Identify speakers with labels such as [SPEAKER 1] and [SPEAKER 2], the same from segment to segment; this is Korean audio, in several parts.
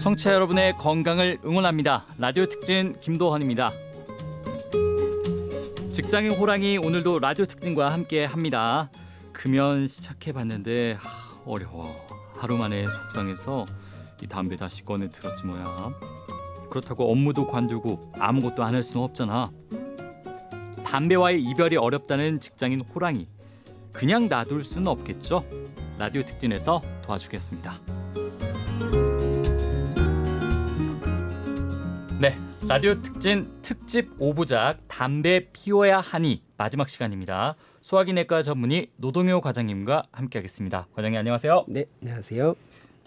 [SPEAKER 1] 청취자 여러분의 건강을 응원합니다. 라디오 특진 김도헌입니다. 직장인 호랑이 오늘도 라디오 특진과 함께 합니다. 금연 시작해 봤는데 어려워. 하루 만에 속상해서 이 담배 다시 꺼내 들었지 뭐야. 그렇다고 업무도 관두고 아무것도 안 할 수는 없잖아. 담배와의 이별이 어렵다는 직장인 호랑이. 그냥 놔둘 수는 없겠죠. 라디오 특진에서 도와주겠습니다. 라디오 특진 특집 5부작 담배 피워야 하니 마지막 시간입니다. 소화기내과 전문의 노동요 과장님과 함께하겠습니다. 과장님 안녕하세요.
[SPEAKER 2] 네, 안녕하세요.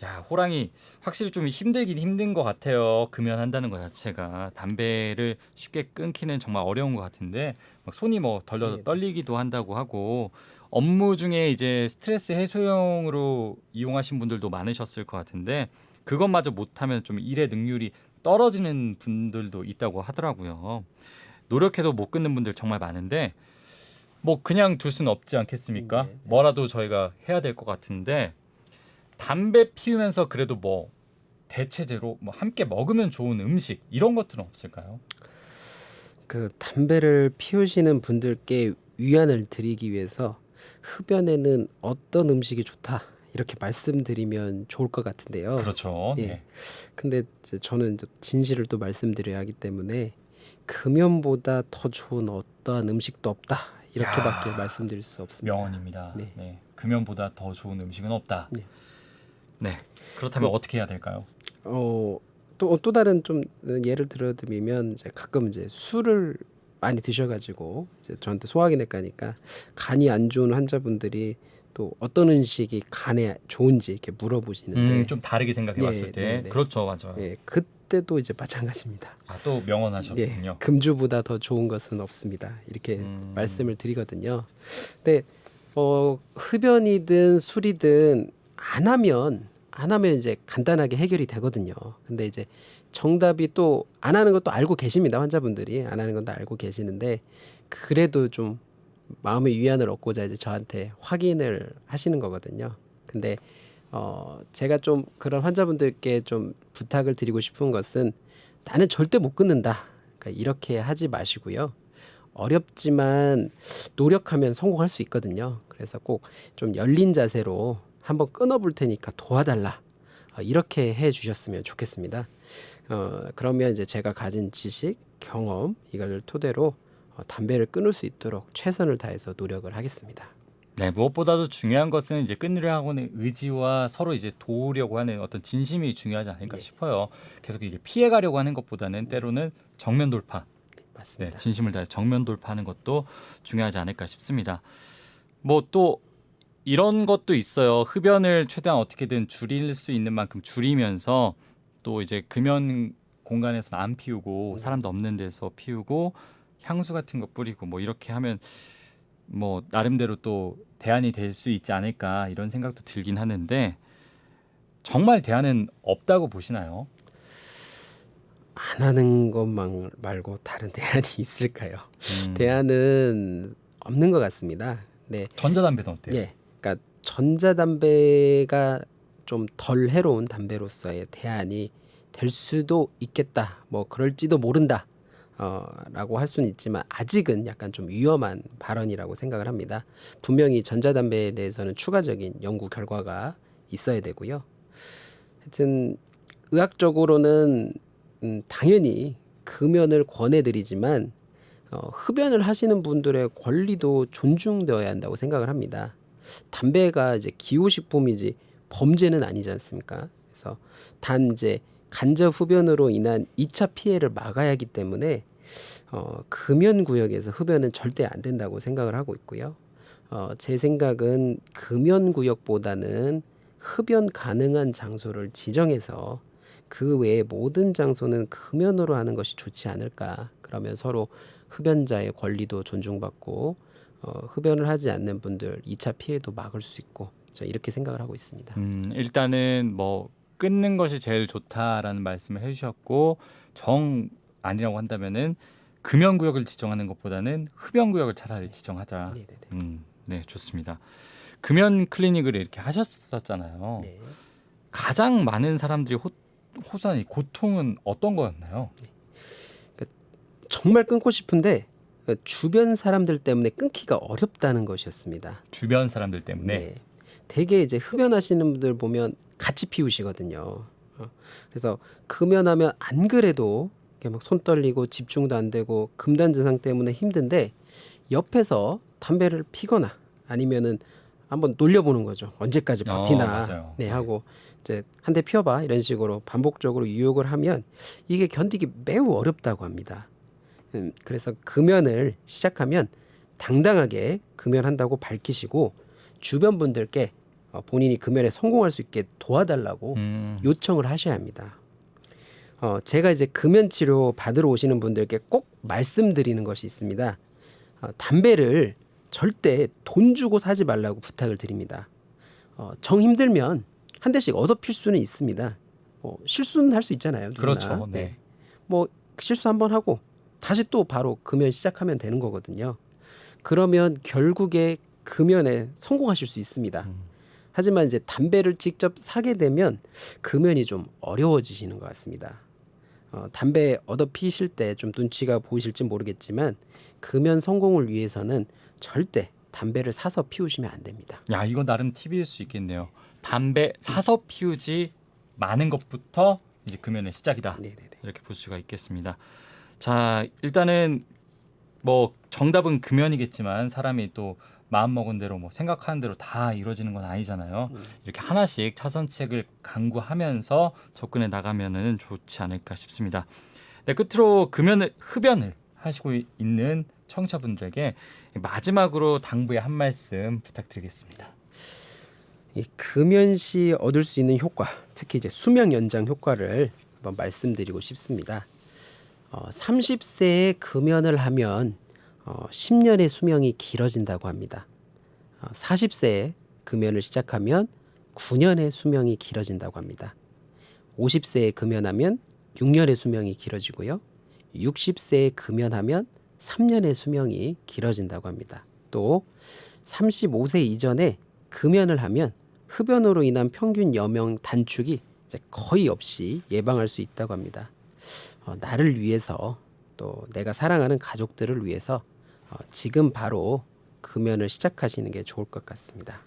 [SPEAKER 1] 야 호랑이 확실히 좀 힘들긴 힘든 것 같아요. 금연한다는 것 자체가 담배를 쉽게 끊기는 정말 어려운 것 같은데 막 손이 뭐 덜덜
[SPEAKER 2] 네.
[SPEAKER 1] 떨리기도 한다고 하고 업무 중에 이제 스트레스 해소용으로 이용하신 분들도 많으셨을 것 같은데 그것마저 못하면 좀 일의 능률이 떨어지는 분들도 있다고 하더라고요. 노력해도 못 끊는 분들 정말 많은데 뭐 그냥 둘 수는 없지 않겠습니까?
[SPEAKER 2] 네, 네.
[SPEAKER 1] 뭐라도 저희가 해야 될 것 같은데 담배 피우면서 그래도 뭐 대체제로 뭐 함께 먹으면 좋은 음식 이런 것들은 없을까요?
[SPEAKER 2] 그 담배를 피우시는 분들께 위안을 드리기 위해서 흡연에는 어떤 음식이 좋다 이렇게 말씀드리면 좋을 것 같은데요.
[SPEAKER 1] 그렇죠.
[SPEAKER 2] 예.
[SPEAKER 1] 네.
[SPEAKER 2] 근데 이제 저는 이제 진실을 또 말씀드려야 하기 때문에 금연보다 더 좋은 어떠한 음식도 없다 이렇게밖에
[SPEAKER 1] 야.
[SPEAKER 2] 말씀드릴 수 없습니다.
[SPEAKER 1] 명언입니다. 네.
[SPEAKER 2] 네.
[SPEAKER 1] 금연보다 더 좋은 음식은 없다.
[SPEAKER 2] 네.
[SPEAKER 1] 네. 그렇다면 어떻게 해야 될까요?
[SPEAKER 2] 어, 또, 또 다른 좀 예를 들어드리면 이제 가끔 이제 술을 많이 드셔가지고 이제 저한테 소화기내과니까 간이 안 좋은 환자분들이 또 어떤 음식이 간에 좋은지 이렇게 물어보시는데
[SPEAKER 1] 음, 좀 다르게 생각해
[SPEAKER 2] 네,
[SPEAKER 1] 봤을 때
[SPEAKER 2] 네, 네.
[SPEAKER 1] 그렇죠. 맞아요.
[SPEAKER 2] 예, 그때도 이제 마찬가지입니다.
[SPEAKER 1] 아, 또 명언하셨군요.
[SPEAKER 2] 예, 금주보다 더 좋은 것은 없습니다. 이렇게
[SPEAKER 1] 음.
[SPEAKER 2] 말씀을 드리거든요. 근데 어, 흡연이든 술이든 안 하면 안 하면 이제 간단하게 해결이 되거든요. 근데 이제 정답이 또 안 하는 것도 알고 계십니다. 환자분들이 안 하는 건 다 알고 계시는데 그래도 좀 마음의 위안을 얻고자 이제 저한테 확인을 하시는 거거든요. 근데 어 제가 좀 그런 환자분들께 좀 부탁을 드리고 싶은 것은 나는 절대 못 끊는다. 그러니까 이렇게 하지 마시고요. 어렵지만 노력하면 성공할 수 있거든요. 그래서 꼭 좀 열린 자세로 한번 끊어볼 테니까 도와달라. 어, 이렇게 해 주셨으면 좋겠습니다. 어, 그러면 이제 제가 가진 지식, 경험 이걸 토대로 어, 담배를 끊을 수 있도록 최선을 다해서 노력을 하겠습니다.
[SPEAKER 1] 네, 무엇보다도 중요한 것은 이제 끊으려고 하는 의지와 서로 이제 도우려고 하는 어떤 진심이 중요하지 않을까
[SPEAKER 2] 네.
[SPEAKER 1] 싶어요. 계속 이게 피해 가려고 하는 것보다는 때로는 정면 돌파, 네,
[SPEAKER 2] 맞습니다.
[SPEAKER 1] 진심을 다해 정면 돌파하는 것도 중요하지 않을까 싶습니다. 뭐 또 이런 것도 있어요. 흡연을 최대한 어떻게든 줄일 수 있는 만큼 줄이면서 또 이제 금연 공간에서 안 피우고 사람도 없는 데서 피우고 향수 같은 거 뿌리고 뭐 이렇게 하면 뭐 나름대로 또 대안이 될 수 있지 않을까 이런 생각도 들긴 하는데 정말 대안은 없다고 보시나요?
[SPEAKER 2] 안 하는 것만 말고 다른 대안이 있을까요?
[SPEAKER 1] 음,
[SPEAKER 2] 대안은 없는 것 같습니다. 네,
[SPEAKER 1] 전자담배는 어때요?
[SPEAKER 2] 예, 그러니까 전자담배가 좀 덜 해로운 담배로서의 대안이 될 수도 있겠다. 뭐 그럴지도 모른다. 어, 라고 할 수는 있지만 아직은 약간 좀 위험한 발언이라고 생각을 합니다. 분명히 전자담배에 대해서는 추가적인 연구 결과가 있어야 되고요. 하여튼 의학적으로는 음, 당연히 금연을 권해드리지만 어, 흡연을 하시는 분들의 권리도 존중되어야 한다고 생각을 합니다. 담배가 이제 기호식품이지 범죄는 아니지 않습니까? 그래서 단 이제 간접 흡연으로 인한 2차 피해를 막아야 하기 때문에 어, 금연 구역에서 흡연은 절대 안 된다고 생각을 하고 있고요. 어, 제 생각은 금연 구역보다는 흡연 가능한 장소를 지정해서 그 외에 모든 장소는 금연으로 하는 것이 좋지 않을까. 그러면 서로 흡연자의 권리도 존중받고 어, 흡연을 하지 않는 분들 2차 피해도 막을 수 있고 저 이렇게 생각을 하고 있습니다.
[SPEAKER 1] 음, 일단은 뭐 끊는 것이 제일 좋다라는 말씀을 해주셨고 정 아니라고 한다면은 금연 구역을 지정하는 것보다는 흡연 구역을 차라리 지정하자.
[SPEAKER 2] 네 네 네.
[SPEAKER 1] 음, 네 좋습니다. 금연 클리닉을 이렇게 하셨었잖아요.
[SPEAKER 2] 네.
[SPEAKER 1] 가장 많은 사람들이 호, 호산이 고통은 어떤 거였나요?
[SPEAKER 2] 정말 끊고 싶은데 그 주변 사람들 때문에 끊기가 어렵다는 것이었습니다.
[SPEAKER 1] 주변 사람들 때문에
[SPEAKER 2] 네. 대개 이제 흡연하시는 분들 보면 같이 피우시거든요. 어, 그래서 금연하면 안 그래도 이렇게 막손 떨리고 집중도 안 되고 금단 증상 때문에 힘든데 옆에서 담배를 피거나 아니면은 한번 놀려보는 거죠. 언제까지
[SPEAKER 1] 어,
[SPEAKER 2] 버티나
[SPEAKER 1] 맞아요.
[SPEAKER 2] 네 하고 이제 한 대 피워봐 이런 식으로 반복적으로 유혹을 하면 이게 견디기 매우 어렵다고 합니다. 음, 그래서 금연을 시작하면 당당하게 금연한다고 밝히시고 주변 분들께 어, 본인이 금연에 성공할 수 있게 도와달라고
[SPEAKER 1] 음,
[SPEAKER 2] 요청을 하셔야 합니다. 어, 제가 이제 금연 치료 받으러 오시는 분들께 꼭 말씀드리는 것이 있습니다. 어, 담배를 절대 돈 주고 사지 말라고 부탁을 드립니다. 어, 정 힘들면 한 대씩 얻어 필 수는 있습니다. 어, 실수는 할 수 있잖아요. 누구나.
[SPEAKER 1] 그렇죠. 네.
[SPEAKER 2] 뭐 실수 한번 하고 다시 또 바로 금연 시작하면 되는 거거든요. 그러면 결국에 금연에 성공하실 수 있습니다.
[SPEAKER 1] 음.
[SPEAKER 2] 하지만 이제 담배를 직접 사게 되면 금연이 좀 어려워지시는 것 같습니다. 어, 담배 얻어 피실 때 좀 눈치가 보이실지 모르겠지만 금연 성공을 위해서는 절대 담배를 사서 피우시면 안 됩니다.
[SPEAKER 1] 야 이거 나름 팁일 수 있겠네요. 담배 사서 피우지 많은 것부터 이제 금연의 시작이다.
[SPEAKER 2] 네네네.
[SPEAKER 1] 이렇게 볼 수가 있겠습니다. 자 일단은 뭐 정답은 금연이겠지만 사람이 또 마음 먹은 대로 뭐 생각하는 대로 다 이루어지는 건 아니잖아요. 이렇게 하나씩 차선책을 강구하면서 접근해 나가면은 좋지 않을까 싶습니다. 네, 끝으로 금연을 흡연을 하시고 있는 청취자분들에게 마지막으로 당부의 한 말씀 부탁드리겠습니다.
[SPEAKER 2] 이 금연 시 얻을 수 있는 효과, 특히 이제 수명 연장 효과를 한번 말씀드리고 싶습니다. 어, 30세에 금연을 하면 어, 10년의 수명이 길어진다고 합니다. 어, 40세에 금연을 시작하면 9년의 수명이 길어진다고 합니다. 50세에 금연하면 6년의 수명이 길어지고요. 60세에 금연하면 3년의 수명이 길어진다고 합니다. 또 35세 이전에 금연을 하면 흡연으로 인한 평균 여명 단축이 거의 없이 예방할 수 있다고 합니다. 어, 나를 위해서 또 내가 사랑하는 가족들을 위해서 어, 지금 바로 금연을 시작하시는 게 좋을 것 같습니다.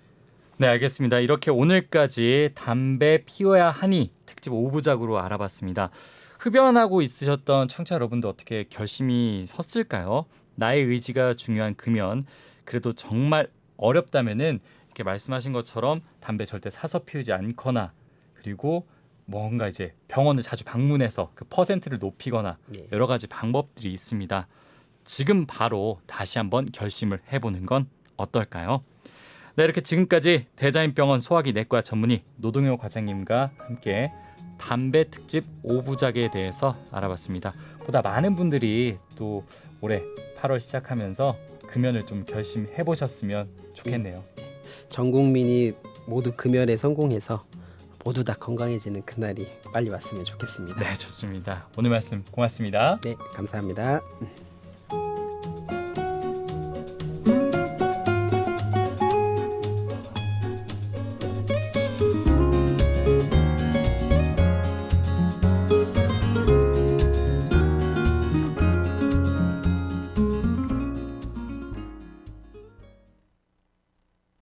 [SPEAKER 1] 네, 알겠습니다. 이렇게 오늘까지 담배 피워야 하니 특집 5부작으로 알아봤습니다. 흡연하고 있으셨던 청취자 여러분도 어떻게 결심이 섰을까요? 나의 의지가 중요한 금연. 그래도 정말 어렵다면은 이렇게 말씀하신 것처럼 담배 절대 사서 피우지 않거나 그리고 뭔가 이제 병원을 자주 방문해서 그 퍼센트를 높이거나
[SPEAKER 2] 네.
[SPEAKER 1] 여러 가지 방법들이 있습니다. 지금 바로 다시 한번 결심을 해보는 건 어떨까요? 네, 이렇게 지금까지 대자인병원 소화기 내과 전문의 노동요 과장님과 함께 담배 특집 5부작에 대해서 알아봤습니다. 보다 많은 분들이 또 올해 8월 시작하면서 금연을 좀 결심해 보셨으면 좋겠네요.
[SPEAKER 2] 전 국민이 모두 금연에 성공해서 모두 다 건강해지는 그날이 빨리 왔으면 좋겠습니다.
[SPEAKER 1] 네, 좋습니다. 오늘 말씀 고맙습니다.
[SPEAKER 2] 네, 감사합니다.